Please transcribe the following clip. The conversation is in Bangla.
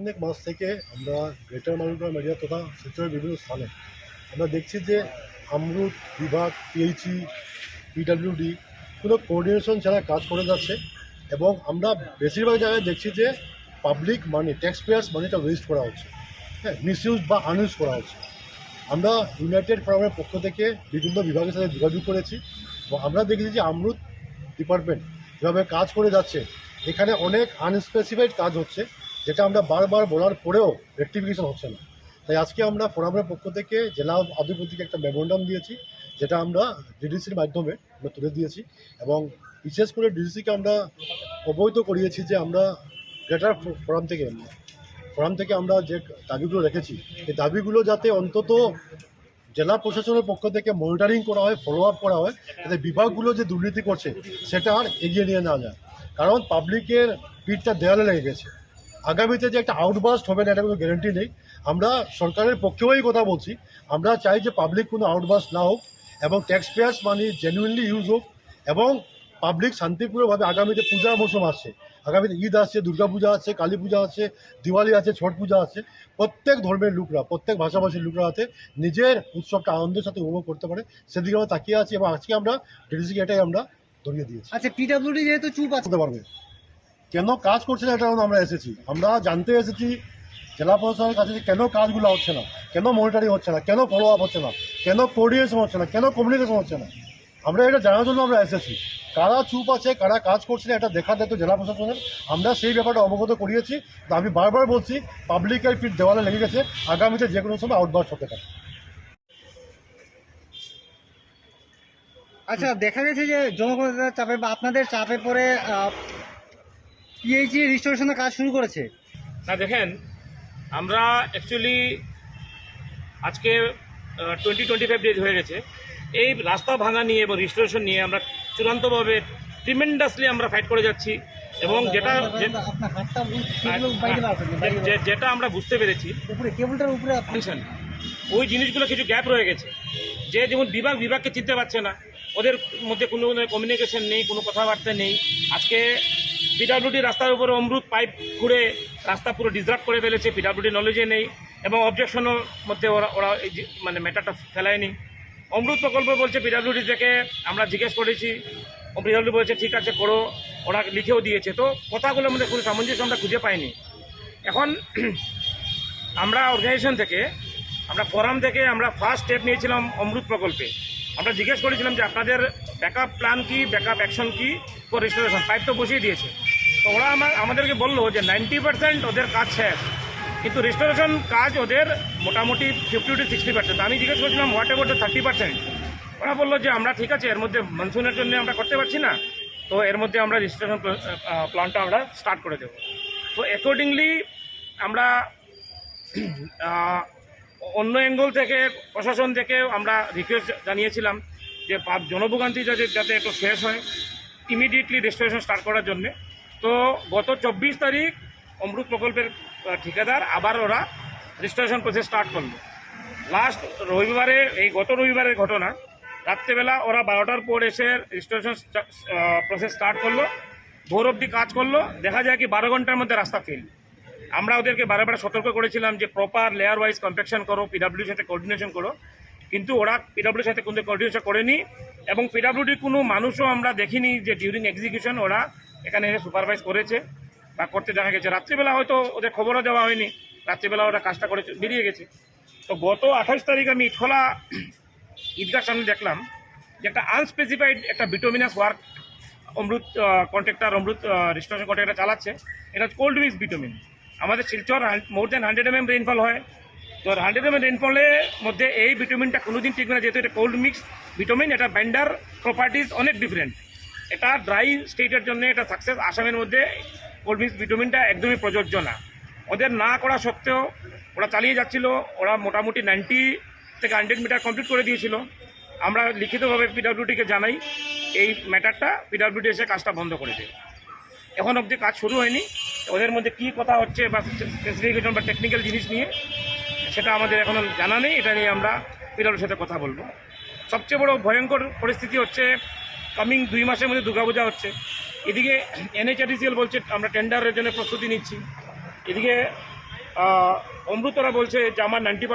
অনেক মাস থেকে আমরা গ্রেটার মালুকা মেডিয়া তথা শিলচরের বিভিন্ন স্থানে আমরা দেখছি যে আমরুদ বিভাগ পিএইচই পিডাব্লিউডি কোনো কোঅর্ডিনেশন ছাড়া কাজ করে যাচ্ছে এবং আমরা বেশিরভাগ জায়গায় দেখছি যে পাবলিক মানি ট্যাক্স পেয়ার্স মানিটা ওয়েস্ট করা হচ্ছে। হ্যাঁ মিসইউজ বা আনইউজ করা হচ্ছে। আমরা ইউনাইটেড ফোরামের পক্ষ থেকে বিভিন্ন বিভাগের সাথে যোগাযোগ করেছি এবং আমরা দেখেছি যে আমরুদ ডিপার্টমেন্ট যেভাবে কাজ করে যাচ্ছে, এখানে অনেক আনস্পেসিফাইড কাজ হচ্ছে। যেটা আমরা বারবার বলার পরেও রেক্টিফিকেশন হচ্ছে না। তাই আজকে আমরা ফোরামের পক্ষ থেকে জেলা আধিপতিকে একটা মেমোরান্ডাম দিয়েছি, যেটা আমরা ডিডিসির মাধ্যমে আমরা তুলে দিয়েছি এবং বিশেষ করে ডিডিসিকে আমরা অবহিত করিয়েছি যে আমরা গ্রেটার ফোরাম থেকে ফোরাম থেকে আমরা যে দাবিগুলো রেখেছি, এই দাবিগুলো যাতে অন্তত জেলা প্রশাসনের পক্ষ থেকে মনিটরিং করা হয় ফলো আপ করা হয়, যাতে বিভাগগুলো যে দুর্নীতি করছে, সেটা আর এগিয়ে নিয়ে না যায়। কারণ পাবলিকের পিঠটা দেয়ালে লেগে গেছে। আগামীতে যে একটা আউটবাস্ট হবে না এটা কোনো গ্যারেন্টি নেই। আমরা সরকারের পক্ষেও এই কথা বলছি। আমরা চাই যে পাবলিক কোনো আউটবাস্ট না হোক এবং tax payers money genuinely use হোক এবং পাবলিক শান্তিপূর্ণভাবে আগামীতে পূজা মৌসুম আসছে। আগামীতে ঈদ আসছে দুর্গা পূজা আছে কালী পূজা আছে দিওয়ালি আছে ছট পূজা আছে প্রত্যেক ধর্মের লোকরা প্রত্যেক ভাষাভাষীর লোকরা যাতে নিজের উৎসবটা আনন্দের সাথে উপভোগ করতে পারে। সেদিকে আমরা তাকিয়ে আছি এবং আজকে আমরা ডিডিসিকে এটাই আমরা ধরিয়ে দিয়েছি। আচ্ছা পিডাব্লিউডি যেহেতু চুপ আছে। করতে পারবে। কেন কাজ করছে না এটা আমরা এসেছি। আমরা জানতে এসেছি, জেলা প্রশাসনের কাছে কেন কাজগুলো হচ্ছে না, কেন মনিটরিং হচ্ছে না, কেন ফলো আপ হচ্ছে না, কেন কোঅর্ডিনেশন হচ্ছে না, কেন কমিউনিকেশন হচ্ছে না। আমরা এটা জানার জন্য আমরা এসেছি। কারা চুপ আছে, কারা কাজ করছে না, এটা দেখার দায়িত্ব জেলা প্রশাসনের। আমরা সেই ব্যাপারটা অবগত করিয়েছি। তো আমি বারবার বলছি পাবলিকের পিঠ দেওয়ালে লেগে গেছে, আগামীতে যে কোনো সময় আউটবাস্ট হতে পারে। আচ্ছা দেখা গেছে যে জনগণের চাপে বা আপনাদের চাপে পড়ে পিএইচি রিস্টোরেশনের কাজ শুরু করেছে। না দেখেন আমরা অ্যাকচুয়ালি আজকে টোয়েন্টি টোয়েন্টি ফাইভ ডেজ হয়ে গেছে। এই রাস্তা ভাঙা নিয়ে এবং রিস্টোরেশন নিয়ে আমরা চূড়ান্তভাবে ট্রিমেন্ডাসলি আমরা ফাইট করে যাচ্ছি এবং যেটা যে- আপনার হাতটা কেবল বাইরে বার করবেন, বাইরে বার যে- যেটা আমরা বুঝতে পেরেছি। উপরে কেবলটার উপরে আপনি- ওই জিনিসগুলো কিছু গ্যাপ রয়ে গেছে। যে যেমন বিভাগ বিভাগকে চিনতে পারছে না ওদের মধ্যে কোনো কমিউনিকেশন নেই কোনো কথাবার্তা নেই। আজকে পিডাব্লিউডি রাস্তার উপরে অমৃত পাইপ ঘুরে রাস্তা পুরো ডিসরাপ্ট করে ফেলেছে, পিডাব্লিউডি নলেজে নেই এবং অবজেকশনের মধ্যে ওরা ওরা এই মানে ম্যাটারটা ফেলায়নি। অমৃত প্রকল্প বলছে পিডাব্লিউডি থেকে আমরা জিজ্ঞেস করেছি, পিডাব্লিউডি বলছে, ঠিক আছে, করো। ওরা লিখেও দিয়েছে। তো কথাগুলোর মধ্যে কোনো সামঞ্জস্য, আমরা খুঁজে পাইনি। এখন আমরা অর্গানাইজেশন থেকে, আমরা ফোরাম থেকে আমরা ফার্স্ট স্টেপ নিয়েছিলাম অমৃত প্রকল্পে। আমরা জিজ্ঞেস করেছিলাম যে আপনাদের ব্যাকআপ প্ল্যান কি ব্যাকআপ অ্যাকশন কি ফর রেস্টোরেশন পাইপ তো বসিয়ে দিয়েছে। তো ওরা আমাদেরকে বলল যে নাইনটি পার্সেন্ট ওদের কাজ শেষ। কিন্তু রেস্টোরেশন কাজ ওদের মোটামুটি ফিফটি টু সিক্সটি পার্সেন্ট আমি জিজ্ঞেস করেছিলাম হোয়াট এভার থার্টি পার্সেন্ট ওরা বলল যে, আমরা ঠিক আছে, এর মধ্যে মনসুনের জন্য আমরা করতে পারছি না। তো এর মধ্যে আমরা রেজিস্ট্রেশন প্ল্যানটা আমরা স্টার্ট করে দেবো। তো অ্যাকর্ডিংলি আমরা অন্য অ্যাঙ্গেল থেকে, প্রশাসন থেকে আমরা রিকোয়েস্ট জানিয়েছিলাম যে জনভোগান্তি যাতে যাতে একটু শেষ হয় ইমিডিয়েটলি রেজিস্ট্রেশন স্টার্ট করার জন্যে। তো গত চব্বিশ তারিখ অমৃত প্রকল্পের ঠিকাদার আবার ওরা রেজিস্ট্রেশন প্রসেস স্টার্ট করল। লাস্ট রবিবারে, এই গত রবিবারের ঘটনা, রাত্রেবেলা ওরা বারোটার পর এসে রেজিস্ট্রেশন প্রসেস স্টার্ট করল, ভোর অবধি কাজ করল, দেখা যায় কি বারো ঘণ্টার মধ্যে রাস্তা ফেল আমরা ওদেরকে বারে বারে সতর্ক করেছিলাম যে প্রপার লেয়ার ওয়াইজ কম্পেকশন করো পিডাব্লিউর সাথে কোঅর্ডিনেশন করো। কিন্তু ওরা পিডাব্লিউর সাথে কোনো কোঅর্ডিনেশন করেনি এবং পিডাব্লিউডির কোনো মানুষও আমরা দেখিনি যে ডিউরিং এক্সিকিউশন ওরা এখানে এসে সুপারভাইজ করেছে বা করতে দেখা গেছে। রাত্রিবেলা হয়তো ওদের খবরও দেওয়া হয়নি। রাত্রিবেলা ওরা কাজটা করে বেরিয়ে গেছে। তো গত আঠাশ তারিখ আমি ইটখোলা ঈদগার সামনে দেখলাম যে একটা আনস্পেসিফাইড একটা bituminous work Amrit contractor Amrit registration contractor চালাচ্ছে। এটা হচ্ছে কোল্ড মিক্স বিটোমিন আমাদের Silchar more than hundred M M rainfall হয়। তো হান্ড্রেড এম এম রেইনফলের মধ্যে এই ভিটামিনটা কোনোদিন ঠিক না। যেহেতু এটা কোল্ড মিক্স ভিটামিন এটা ব্যান্ডার প্রপার্টিজ অনেক ডিফারেন্ট এটা ড্রাই স্টেটের জন্য এটা সাকসেস আসামের মধ্যে কোল্ড ভিটামিনটা একদমই প্রযোজ্য না। ওদের না করা সত্ত্বেও ওরা চালিয়ে যাচ্ছিল, ওরা মোটামুটি নাইনটি থেকে হান্ড্রেড মিটার কমপ্লিট করে দিয়েছিল। আমরা লিখিতভাবে পিডাব্লিউডিকে জানাই, এই ম্যাটারটা পিডাব্লিউডি এসে কাজটা বন্ধ করে দেয় এখন অবধি কাজ শুরু হয়নি। ওদের মধ্যে কী কথা হচ্ছে বা স্পেসিফিকেশন বা টেকনিক্যাল জিনিস নিয়ে, সেটা আমাদের এখনও জানা নেই। এটা নিয়ে আমরা পিডাব্লিউর সাথে কথা বলব। সবচেয়ে বড় ভয়ঙ্কর পরিস্থিতি হচ্ছে কামিং দুই মাসের মধ্যে দুর্গাপূজা হচ্ছে। এদিকে এনএচআরডিসিএল বলছে, আমরা টেন্ডারের জন্য প্রস্তুতি নিচ্ছি। এদিকে অমৃতরা বলছে যে আমার নাইনটি